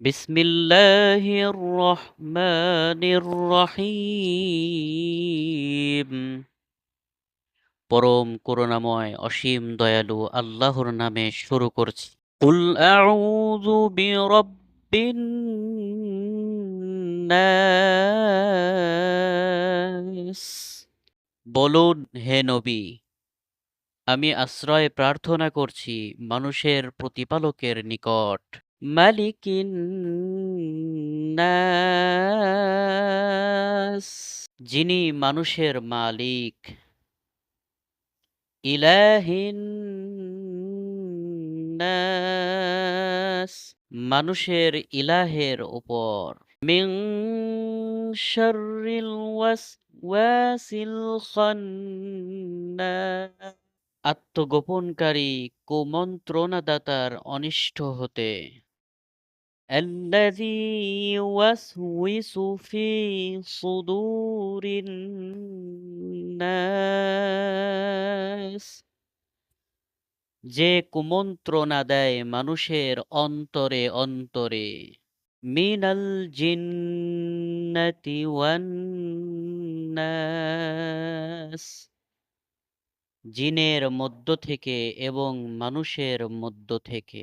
بسم الله الرحمن الرحيم পরম করুণাময় অসীম দয়ালু আল্লাহর নামে শুরু করছি কুল আউযু বিরাব্বিন নাস বলুন হে নবী আমি আশ্রয় প্রার্থনা করছি মানুষের প্রতিপালকের নিকট মালিকিন নাস। যিনি মানুষের মালিক। ইলাহিন নাস। মানুষের ইলাহের উপর। মিং শাররিল ওয়াসওয়াসিল খান্নাস। আত্মগোপনকারী কুমন্ত্রণাদাতার অনিষ্ট হতে। الذي يوسوس في صدور الناس যে কুমন্ত্রণা দেয় মানুষের অন্তরে অন্তরে মিনাল জিন্নাতি ওয়ান নাস জিনের মধ্য থেকে এবং মানুষের মধ্য থেকে